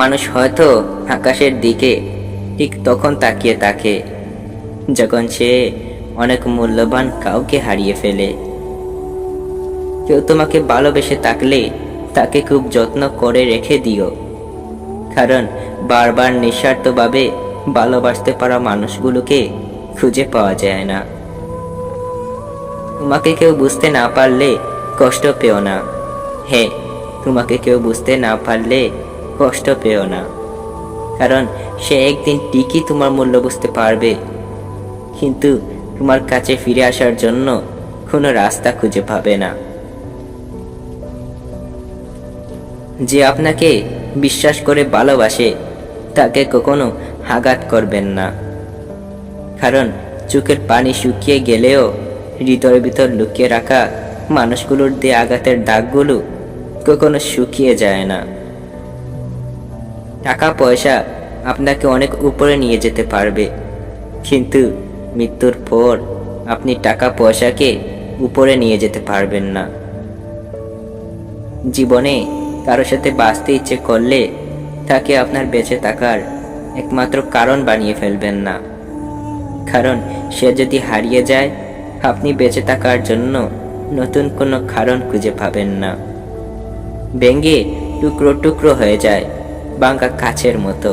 মানুষ হয়তো আকাশের দিকে ঠিক তখন তাকিয়ে থাকে, যখন সে অনেক মূল্যবান কাউকে হারিয়ে ফেলে। কেউ তোমাকে ভালোবেসে থাকলে তাকে খুব যত্ন করে রেখে দিও, কারণ বারবার নিঃস্বার্থভাবে ভালোবাসতে পারা মানুষগুলোকে খুঁজে পাওয়া যায় না। তোমাকে কেউ বুঝতে না পারলে কষ্ট পেও না। হ্যাঁ তোমাকে কেউ বুঝতে না পারলে কষ্ট পেও না। কারণ সে একদিন ঠিকই তোমার মূল্য বুঝতে পারবে। কিন্তু তোমার কাছে ফিরে আসার জন্য কোনো রাস্তা খুঁজে পাবে না। যে আপনাকে বিশ্বাস করে ভালোবাসে, তাকে কখনো আঘাত করবেন না। কারণ চোখের পানি শুকিয়ে গেলেও হৃদয়ের ভিতর লুকিয়ে রাখা মানুষগুলোর দিয়ে আঘাতের দাগগুলো কখনো শুকিয়ে যায় না। টাকা পয়সা আপনাকে অনেক উপরে নিয়ে যেতে পারবে, কিন্তু মৃত্যুর পর আপনি টাকা পয়সাকে উপরে নিয়ে যেতে পারবেন না। জীবনে কারোর সাথে বাঁচতে ইচ্ছে করলে তাকে আপনার বেঁচে থাকার একমাত্র কারণ বানিয়ে ফেলবেন না। কারণ সে যদি হারিয়ে যায়, আপনি বেঁচে থাকার জন্য নতুন কোনো কারণ খুঁজে পাবেন না। ভেঙ্গে টুকরো টুকরো হয়ে যায় বাঙ্কা কাছের মতো।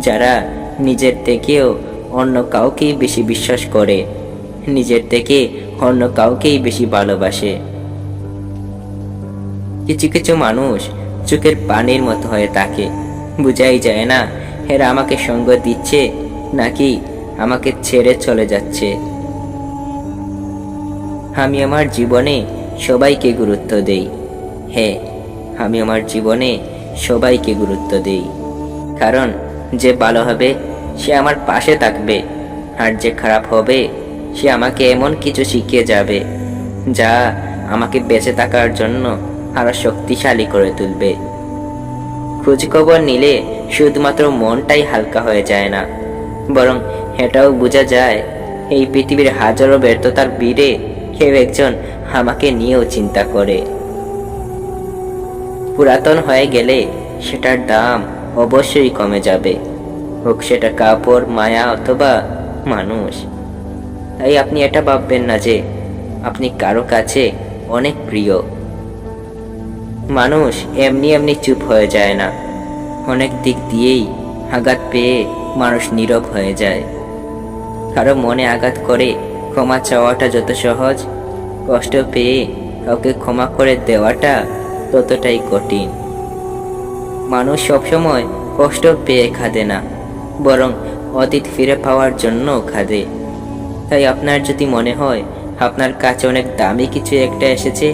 যারা নিজের থেকেও অন্য কাউকেই বেশি বিশ্বাস করে, নিজের থেকে অন্য কাউকেই বেশি ভালোবাসে। কিছু কিছু মানুষ চোখের পানির মতো হয়ে থাকে। বুঝাই যায় না, এরা আমাকে সঙ্গ দিচ্ছে নাকি আমাকে ছেড়ে চলে যাচ্ছে। আমি আমার জীবনে সবাইকে গুরুত্ব দেই। হ্যাঁ আমি আমার জীবনে সবাইকে গুরুত্ব দেই। কারণ যে ভালো হবে, সে আমার পাশে থাকবে। আর যে খারাপ হবে, সে আমাকে এমন কিছু শিখিয়ে যাবে, যা আমাকে বেঁচে থাকার জন্য আরও শক্তিশালী করে তুলবে। খোঁজখবর নিলে শুধুমাত্র মনটাই হালকা হয়ে যায় না। বরং এটাও বোঝা যায়, এই পৃথিবীর হাজারো ব্যর্থতার বীরে কেউ একজন আমাকে নিয়েও চিন্তা করে। পুরাতন হয়ে গেলে সেটার দাম অবশ্যই কমে যাবে। হোক সেটা কাপড়, মায়া অথবা মানুষ। তাই আপনি এটা ভাববেন না যে আপনি কারও কাছে অনেক প্রিয়। মানুষ এমনি এমনি চুপ হয়ে যায় না। অনেক দিক দিয়েই আঘাত পেয়ে মানুষ নীরব হয়ে যায়। কারও মনে আঘাত করে ক্ষমা চাওয়াটা যত সহজ, কষ্ট পেয়ে কাউকে ক্ষমা করে দেওয়াটা ততটাই কঠিন। মানুষ সবসময় কষ্ট পেয়ে খাদে না, বরং অতীত ফিরে পাওয়ার জন্য খাদে। তাই আপনার যদি মনে হয় আপনার কাছে অনেক দামি কিছু একটা এসেছে,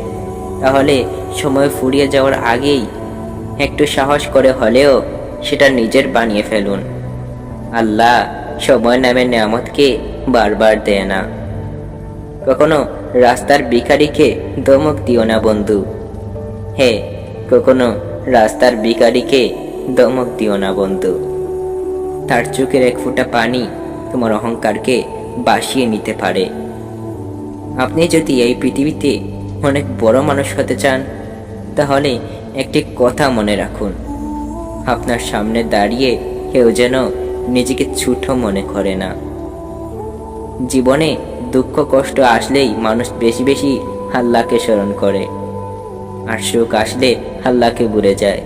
তাহলে সময় ফুরিয়ে যাওয়ার আগেই একটু সাহস করে হলেও সেটা নিজের বানিয়ে ফেলুন। আল্লাহ সময় নামে নিয়ামতকে বারবার দেয় না। কখনো রাস্তার ভিখারিকে দমক দিও না, বন্ধু। হে, কখনো রাস্তার ভিখারিকে দমক দিও না, বন্ধু। তার চোখের এক ফুটা পানি তোমার অহংকারকে বাসিয়ে নিতে পারে। আপনি যদি এই পৃথিবীতে অনেক বড় মানুষ হতে চান, তাহলে একটি কথা মনে রাখুন। আপনার সামনে দাঁড়িয়ে কেউ যেন নিজেকে ছুটো মনে করে না। জীবনে দুঃখ, কষ্ট আসলেই মানুষ বেশি বেশি আল্লাহকে স্মরণ করে। আর সুখ আসলে আল্লাহকে ভুলে যায়।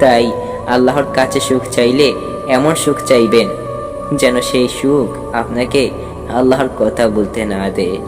তাই আল্লাহর কাছে সুখ চাইলে এমন সুখ চাইবেন যেন সেই সুখ আপনাকে আল্লাহর কথা বলতে না দেয়।